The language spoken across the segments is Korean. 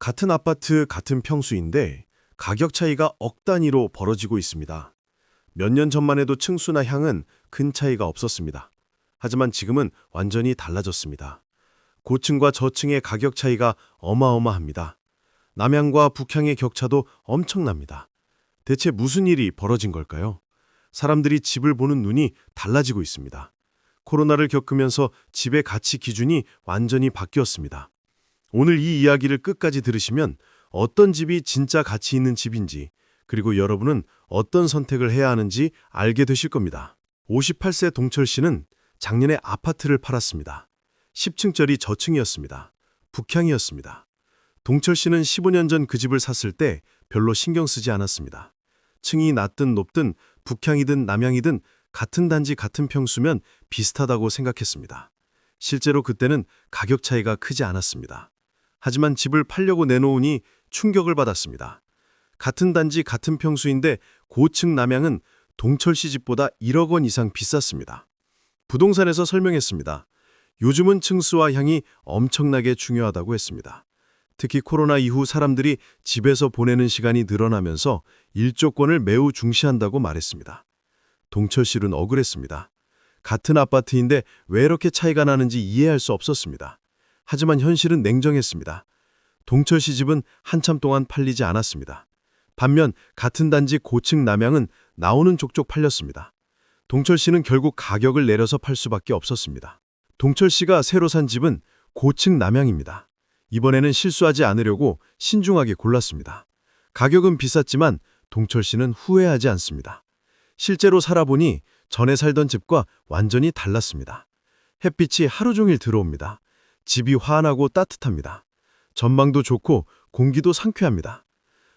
같은 아파트, 같은 평수인데 가격 차이가 억 단위로 벌어지고 있습니다. 몇 년 전만 해도 층수나 향은 큰 차이가 없었습니다. 하지만 지금은 완전히 달라졌습니다. 고층과 저층의 가격 차이가 어마어마합니다. 남향과 북향의 격차도 엄청납니다. 대체 무슨 일이 벌어진 걸까요? 사람들이 집을 보는 눈이 달라지고 있습니다. 코로나를 겪으면서 집의 가치 기준이 완전히 바뀌었습니다. 오늘 이 이야기를 끝까지 들으시면 어떤 집이 진짜 가치 있는 집인지, 그리고 여러분은 어떤 선택을 해야 하는지 알게 되실 겁니다. 58세 동철 씨는 작년에 아파트를 팔았습니다. 10층짜리 저층이었습니다. 북향이었습니다. 동철 씨는 15년 전 그 집을 샀을 때 별로 신경 쓰지 않았습니다. 층이 낮든 높든 북향이든 남향이든 같은 단지 같은 평수면 비슷하다고 생각했습니다. 실제로 그때는 가격 차이가 크지 않았습니다. 하지만 집을 팔려고 내놓으니 충격을 받았습니다. 같은 단지 같은 평수인데 고층 남향은 동철 씨 집보다 1억 원 이상 비쌌습니다. 부동산에서 설명했습니다. 요즘은 층수와 향이 엄청나게 중요하다고 했습니다. 특히 코로나 이후 사람들이 집에서 보내는 시간이 늘어나면서 일조권을 매우 중시한다고 말했습니다. 동철 씨는 억울했습니다. 같은 아파트인데 왜 이렇게 차이가 나는지 이해할 수 없었습니다. 하지만 현실은 냉정했습니다. 동철 씨 집은 한참 동안 팔리지 않았습니다. 반면 같은 단지 고층 남향은 나오는 족족 팔렸습니다. 동철 씨는 결국 가격을 내려서 팔 수밖에 없었습니다. 동철 씨가 새로 산 집은 고층 남향입니다. 이번에는 실수하지 않으려고 신중하게 골랐습니다. 가격은 비쌌지만 동철 씨는 후회하지 않습니다. 실제로 살아보니 전에 살던 집과 완전히 달랐습니다. 햇빛이 하루 종일 들어옵니다. 집이 환하고 따뜻합니다. 전망도 좋고 공기도 상쾌합니다.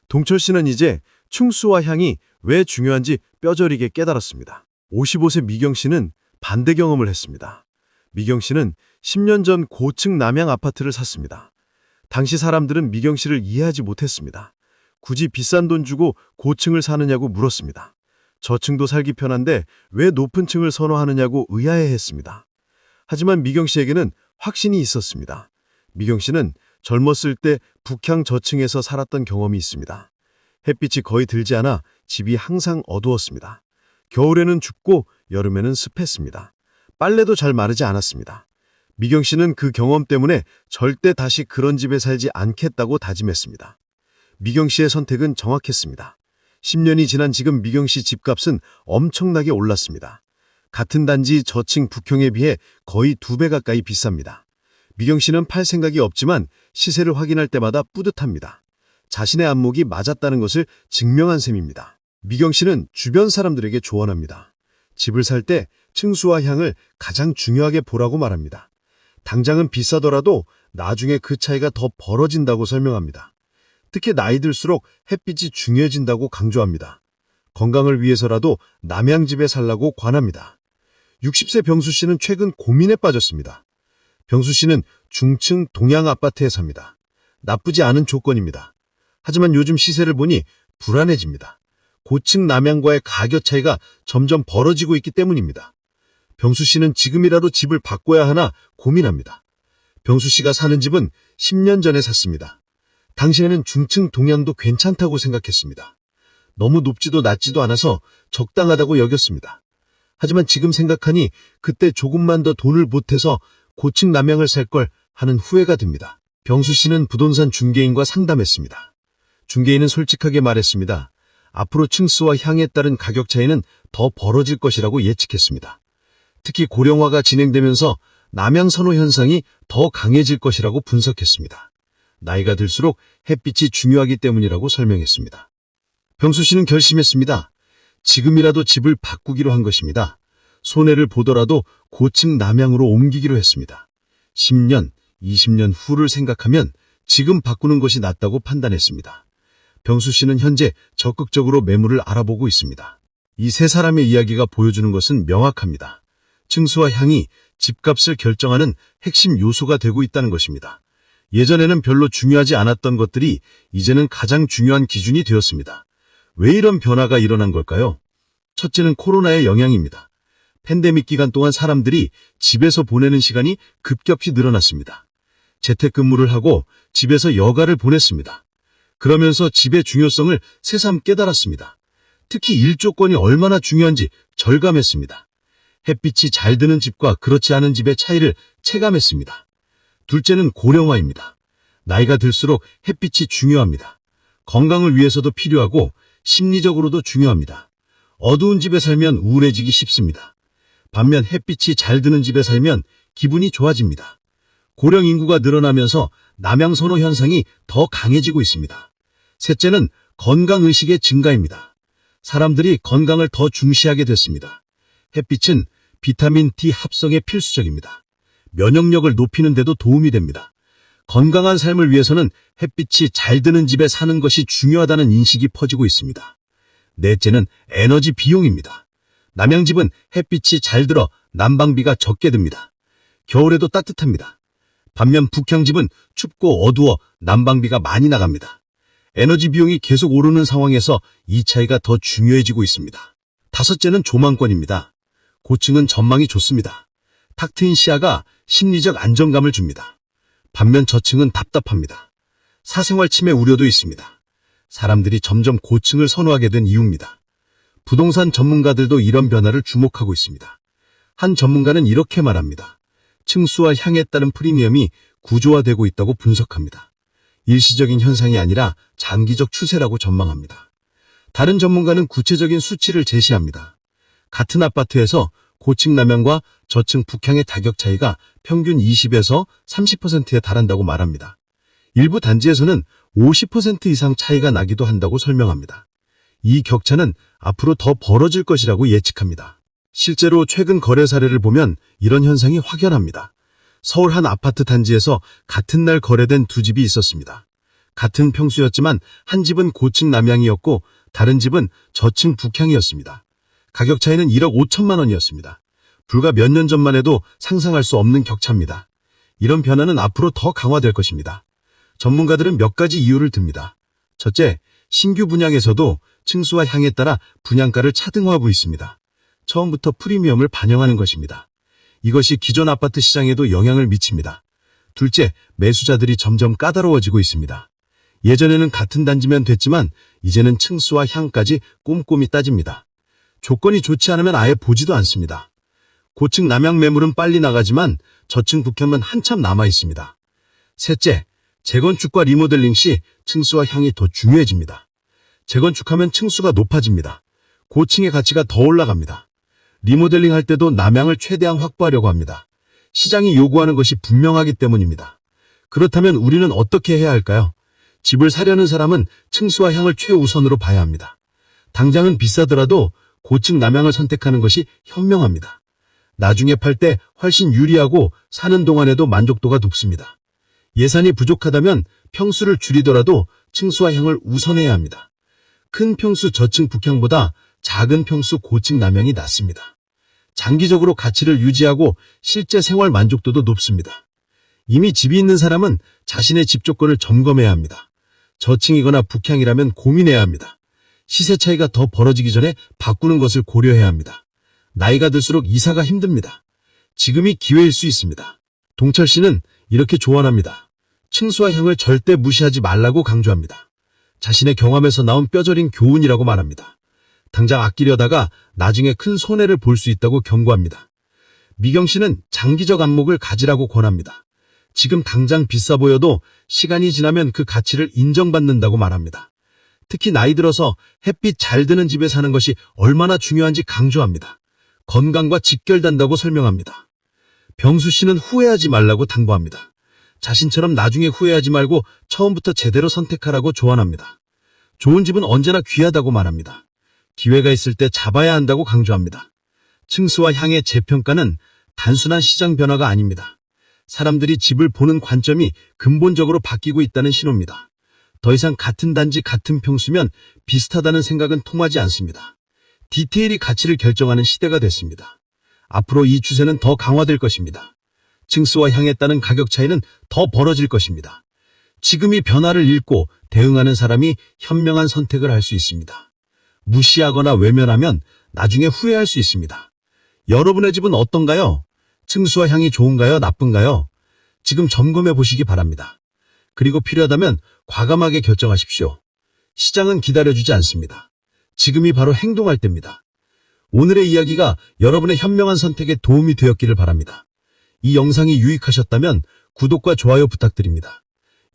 동철 씨는 이제 충수와 향이 왜 중요한지 뼈저리게 깨달았습니다. 55세 미경 씨는 반대 경험을 했습니다. 미경 씨는 10년 전 고층 남향 아파트를 샀습니다. 당시 사람들은 미경 씨를 이해하지 못했습니다. 굳이 비싼 돈 주고 고층을 사느냐고 물었습니다. 저층도 살기 편한데 왜 높은 층을 선호하느냐고 의아해했습니다. 하지만 미경 씨에게는 확신이 있었습니다. 미경 씨는 젊었을 때 북향 저층에서 살았던 경험이 있습니다. 햇빛이 거의 들지 않아 집이 항상 어두웠습니다. 겨울에는 춥고 여름에는 습했습니다. 빨래도 잘 마르지 않았습니다. 미경 씨는 그 경험 때문에 절대 다시 그런 집에 살지 않겠다고 다짐했습니다. 미경 씨의 선택은 정확했습니다. 10년이 지난 지금 미경 씨 집값은 엄청나게 올랐습니다. 같은 단지 저층 북형에 비해 거의 두 배 가까이 비쌉니다. 미경 씨는 팔 생각이 없지만 시세를 확인할 때마다 뿌듯합니다. 자신의 안목이 맞았다는 것을 증명한 셈입니다. 미경 씨는 주변 사람들에게 조언합니다. 집을 살 때 층수와 향을 가장 중요하게 보라고 말합니다. 당장은 비싸더라도 나중에 그 차이가 더 벌어진다고 설명합니다. 특히 나이 들수록 햇빛이 중요해진다고 강조합니다. 건강을 위해서라도 남양집에 살라고 관합니다. 60세 병수 씨는 최근 고민에 빠졌습니다. 병수 씨는 중층 동양 아파트에 삽니다. 나쁘지 않은 조건입니다. 하지만 요즘 시세를 보니 불안해집니다. 고층 남양과의 가격 차이가 점점 벌어지고 있기 때문입니다. 병수 씨는 지금이라도 집을 바꿔야 하나 고민합니다. 병수 씨가 사는 집은 10년 전에 샀습니다. 당시에는 중층 동양도 괜찮다고 생각했습니다. 너무 높지도 낮지도 않아서 적당하다고 여겼습니다. 하지만 지금 생각하니 그때 조금만 더 돈을 보태서 고층 남양을 살 걸 하는 후회가 듭니다. 병수 씨는 부동산 중개인과 상담했습니다. 중개인은 솔직하게 말했습니다. 앞으로 층수와 향에 따른 가격 차이는 더 벌어질 것이라고 예측했습니다. 특히 고령화가 진행되면서 남양 선호 현상이 더 강해질 것이라고 분석했습니다. 나이가 들수록 햇빛이 중요하기 때문이라고 설명했습니다. 병수 씨는 결심했습니다. 지금이라도 집을 바꾸기로 한 것입니다. 손해를 보더라도 고층 남양으로 옮기기로 했습니다. 10년, 20년 후를 생각하면 지금 바꾸는 것이 낫다고 판단했습니다. 병수 씨는 현재 적극적으로 매물을 알아보고 있습니다. 이 세 사람의 이야기가 보여주는 것은 명확합니다. 층수와 향이 집값을 결정하는 핵심 요소가 되고 있다는 것입니다. 예전에는 별로 중요하지 않았던 것들이 이제는 가장 중요한 기준이 되었습니다. 왜 이런 변화가 일어난 걸까요? 첫째는 코로나의 영향입니다. 팬데믹 기간 동안 사람들이 집에서 보내는 시간이 급격히 늘어났습니다. 재택근무를 하고 집에서 여가를 보냈습니다. 그러면서 집의 중요성을 새삼 깨달았습니다. 특히 일조권이 얼마나 중요한지 절감했습니다. 햇빛이 잘 드는 집과 그렇지 않은 집의 차이를 체감했습니다. 둘째는 고령화입니다. 나이가 들수록 햇빛이 중요합니다. 건강을 위해서도 필요하고 심리적으로도 중요합니다. 어두운 집에 살면 우울해지기 쉽습니다. 반면 햇빛이 잘 드는 집에 살면 기분이 좋아집니다. 고령 인구가 늘어나면서 남양 선호 현상이 더 강해지고 있습니다. 셋째는 건강 의식의 증가입니다. 사람들이 건강을 더 중시하게 됐습니다. 햇빛은 비타민 D 합성에 필수적입니다. 면역력을 높이는 데도 도움이 됩니다. 건강한 삶을 위해서는 햇빛이 잘 드는 집에 사는 것이 중요하다는 인식이 퍼지고 있습니다. 넷째는 에너지 비용입니다. 남양집은 햇빛이 잘 들어 난방비가 적게 듭니다. 겨울에도 따뜻합니다. 반면 북향집은 춥고 어두워 난방비가 많이 나갑니다. 에너지 비용이 계속 오르는 상황에서 이 차이가 더 중요해지고 있습니다. 다섯째는 조망권입니다. 고층은 전망이 좋습니다. 탁 트인 시야가 심리적 안정감을 줍니다. 반면 저층은 답답합니다. 사생활 침해 우려도 있습니다. 사람들이 점점 고층을 선호하게 된 이유입니다. 부동산 전문가들도 이런 변화를 주목하고 있습니다. 한 전문가는 이렇게 말합니다. 층수와 향에 따른 프리미엄이 구조화되고 있다고 분석합니다. 일시적인 현상이 아니라 장기적 추세라고 전망합니다. 다른 전문가는 구체적인 수치를 제시합니다. 같은 아파트에서 고층 남향과 저층 북향의 가격 차이가 평균 20에서 30%에 달한다고 말합니다. 일부 단지에서는 50% 이상 차이가 나기도 한다고 설명합니다. 이 격차는 앞으로 더 벌어질 것이라고 예측합니다. 실제로 최근 거래 사례를 보면 이런 현상이 확연합니다. 서울 한 아파트 단지에서 같은 날 거래된 두 집이 있었습니다. 같은 평수였지만 한 집은 고층 남향이었고 다른 집은 저층 북향이었습니다. 가격 차이는 1억 5천만 원이었습니다. 불과 몇 년 전만 해도 상상할 수 없는 격차입니다. 이런 변화는 앞으로 더 강화될 것입니다. 전문가들은 몇 가지 이유를 듭니다. 첫째, 신규 분양에서도 층수와 향에 따라 분양가를 차등화하고 있습니다. 처음부터 프리미엄을 반영하는 것입니다. 이것이 기존 아파트 시장에도 영향을 미칩니다. 둘째, 매수자들이 점점 까다로워지고 있습니다. 예전에는 같은 단지면 됐지만 이제는 층수와 향까지 꼼꼼히 따집니다. 조건이 좋지 않으면 아예 보지도 않습니다. 고층 남향 매물은 빨리 나가지만 저층 북향은 한참 남아 있습니다. 셋째, 재건축과 리모델링 시 층수와 향이 더 중요해집니다. 재건축하면 층수가 높아집니다. 고층의 가치가 더 올라갑니다. 리모델링 할 때도 남향을 최대한 확보하려고 합니다. 시장이 요구하는 것이 분명하기 때문입니다. 그렇다면 우리는 어떻게 해야 할까요? 집을 사려는 사람은 층수와 향을 최우선으로 봐야 합니다. 당장은 비싸더라도 고층 남향을 선택하는 것이 현명합니다. 나중에 팔 때 훨씬 유리하고 사는 동안에도 만족도가 높습니다. 예산이 부족하다면 평수를 줄이더라도 층수와 향을 우선해야 합니다. 큰 평수 저층 북향보다 작은 평수 고층 남향이 낫습니다. 장기적으로 가치를 유지하고 실제 생활 만족도도 높습니다. 이미 집이 있는 사람은 자신의 집 조건을 점검해야 합니다. 저층이거나 북향이라면 고민해야 합니다. 시세 차이가 더 벌어지기 전에 바꾸는 것을 고려해야 합니다. 나이가 들수록 이사가 힘듭니다. 지금이 기회일 수 있습니다. 동철 씨는 이렇게 조언합니다. 층수와 향을 절대 무시하지 말라고 강조합니다. 자신의 경험에서 나온 뼈저린 교훈이라고 말합니다. 당장 아끼려다가 나중에 큰 손해를 볼 수 있다고 경고합니다. 미경 씨는 장기적 안목을 가지라고 권합니다. 지금 당장 비싸 보여도 시간이 지나면 그 가치를 인정받는다고 말합니다. 특히 나이 들어서 햇빛 잘 드는 집에 사는 것이 얼마나 중요한지 강조합니다. 건강과 직결된다고 설명합니다. 병수 씨는 후회하지 말라고 당부합니다. 자신처럼 나중에 후회하지 말고 처음부터 제대로 선택하라고 조언합니다. 좋은 집은 언제나 귀하다고 말합니다. 기회가 있을 때 잡아야 한다고 강조합니다. 층수와 향의 재평가는 단순한 시장 변화가 아닙니다. 사람들이 집을 보는 관점이 근본적으로 바뀌고 있다는 신호입니다. 더 이상 같은 단지 같은 평수면 비슷하다는 생각은 통하지 않습니다. 디테일이 가치를 결정하는 시대가 됐습니다. 앞으로 이 추세는 더 강화될 것입니다. 층수와 향에 따른 가격 차이는 더 벌어질 것입니다. 지금이 변화를 읽고 대응하는 사람이 현명한 선택을 할 수 있습니다. 무시하거나 외면하면 나중에 후회할 수 있습니다. 여러분의 집은 어떤가요? 층수와 향이 좋은가요? 나쁜가요? 지금 점검해 보시기 바랍니다. 그리고 필요하다면 과감하게 결정하십시오. 시장은 기다려주지 않습니다. 지금이 바로 행동할 때입니다. 오늘의 이야기가 여러분의 현명한 선택에 도움이 되었기를 바랍니다. 이 영상이 유익하셨다면 구독과 좋아요 부탁드립니다.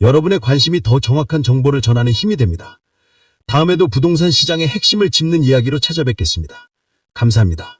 여러분의 관심이 더 정확한 정보를 전하는 힘이 됩니다. 다음에도 부동산 시장의 핵심을 짚는 이야기로 찾아뵙겠습니다. 감사합니다.